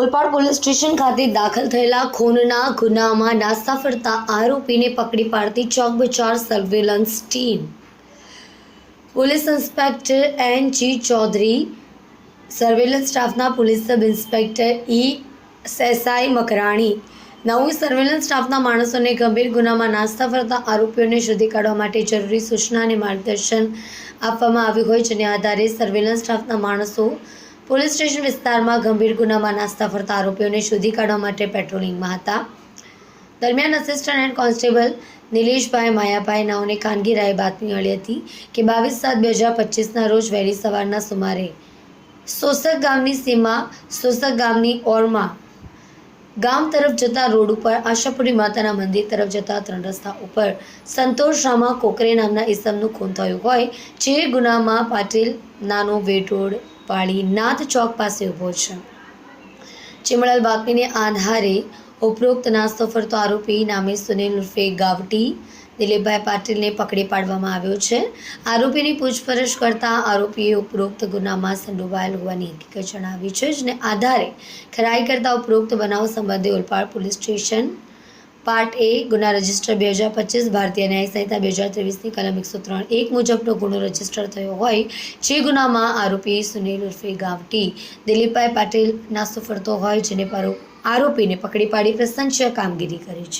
Olpad police station ખાતે દાખલ થયેલા ખૂનના ગુનામાં નાસ્તા ફરતા આરોપીને પકડી પાડતી ચોક બચાર surveillance team. Police inspector N G Chaudhary, surveillance સ્ટાફના પોલીસ સબ ઇન્સ્પેક્ટર ઈ સેસાઈ મકરાણી નવું સર્વેલન્સ સ્ટાફના માણસોને ગંભીર ગુનામાં નાસ્તા ફરતા આરોપીઓને શોધી કાઢવા માટે જરૂરી સૂચના અને માર્ગદર્શન આપવામાં આવ્યું હોય જેને આધારે સર્વેલન્સ સ્ટાફના માણસો પોલીસ સ્ટેશન વિસ્તારમાં ગંભીર ગુનામાં નાસ્તા ફરતા આરોપીઓને શોધી કાઢવા માટે પેટ્રોલિંગમાં હતા. દરમિયાન assistant head constable Nileshbhai Mayabhai નાઓને કાનગીરાએ બાતમી મળી હતી કે બાવીસ સાત બે હજાર પચીસના રોજ વહેલી સવારના સુમારે સોસક ગામની સીમા સોસક ગામની ઓરમાં ગામ તરફ જતા રોડ ઉપર આશાપુરી માતાના મંદિર તરફ જતા ત્રણ રસ્તા ઉપર સંતોષ રામા કોકરે નામના ઈસમનું ખૂન થયું હોય, જે ગુનામાં પાટીલ, નાનો વેટોડ પાળી નાથ ચોક પાસે ઊભો છે. ચિમળાલ બાતમીને આધારે ઉપરોક્ત નાસ્તો ફરતો આરોપી નામે સુનિલ ઉર્ફે ગાવટી દિલીપભાઈ પાટીલને પકડી પાડવામાં આવ્યો છે. આરોપીની પૂછપરછ કરતા આરોપીએ ઉપરોક્ત ગુનામાં સંડોવાયેલ હોવાની હકીકત જણાવી છે, જેને આધારે ખરાઈ કરતા ઉપરોક્ત બનાવ સંબંધે Olpad police station part A ગુના રજિસ્ટર બે હજાર પચીસ, ભારતીય ન્યાય સંહિતા બે હજાર ત્રેવીસની કલમ એકસો ત્રણ એક મુજબનો ગુનો રજિસ્ટર થયો હોય, જે ગુનામાં આરોપી સુનિલ ઉર્ફે ગાવટી, દિલીપભાઈ પાટીલ નાસ્તો ફરતો હોય, જેને આરોપીને પકડી પાડી પ્રશંસનીય કામગીરી કરી છે.